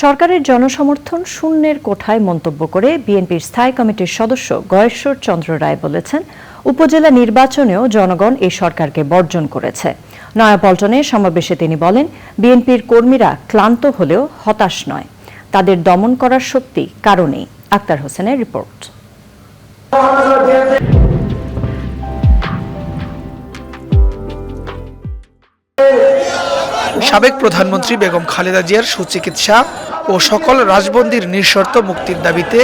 সরকারের জনসমর্থন শূন্যের কোঠায় মন্তব্য করে বিএনপির স্থায়ী কমিটির সদস্য গয়েশ্বর চন্দ্র রায় বলেছেন, উপজেলা নির্বাচনেও জনগণ এই সরকারকে বর্জন করেছে। নয়াপল্টনে সমাবেশে তিনি বলেন, বিএনপির কর্মীরা ক্লান্ত হলেও হতাশ নয়। তাদের দমন করার শক্তি কারণেই আক্তার হোসেনের রিপোর্ট। সাবেক প্রধানমন্ত্রী বেগম খালেদা জিয়ার সুচিকিৎসা ও সকল রাজবন্দির নিঃশর্ত মুক্তির দাবিতে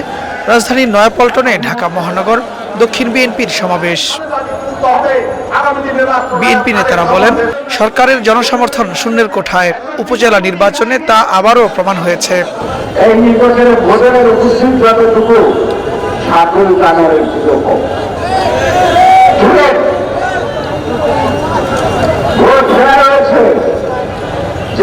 রাজধানীর নয়াপল্টনে ঢাকা মহানগর দক্ষিণ বিএনপির সমাবেশ। বিএনপি নেতারা বলেন, সরকারের জনসমর্থন শূন্যের কোঠায়, উপজেলা নির্বাচনে তা আবারও প্রমাণ হয়েছে। এই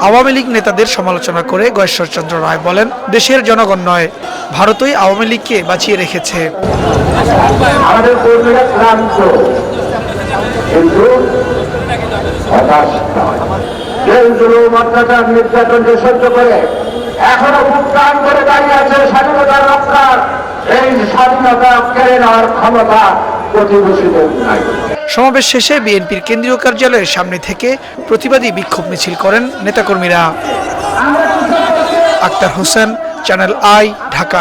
আওয়ামী লীগ নেতাদের সমালোচনা করে গয়েশ্বরচন্দ্র রায় বলেন, দেশের জনগণ নয়, ভারতই আওয়ামী লীগকে বাঁচিয়ে রেখেছে। রক্ষার এই স্বাধীনতা ক্ষমতা সমাবেশ শেষে বিএনপির কেন্দ্রীয় কার্যালয়ের সামনে থেকে প্রতিবাদী বিক্ষোভ মিছিল করেন নেতাকর্মীরা। Akhtar Hossain channel I Dhaka.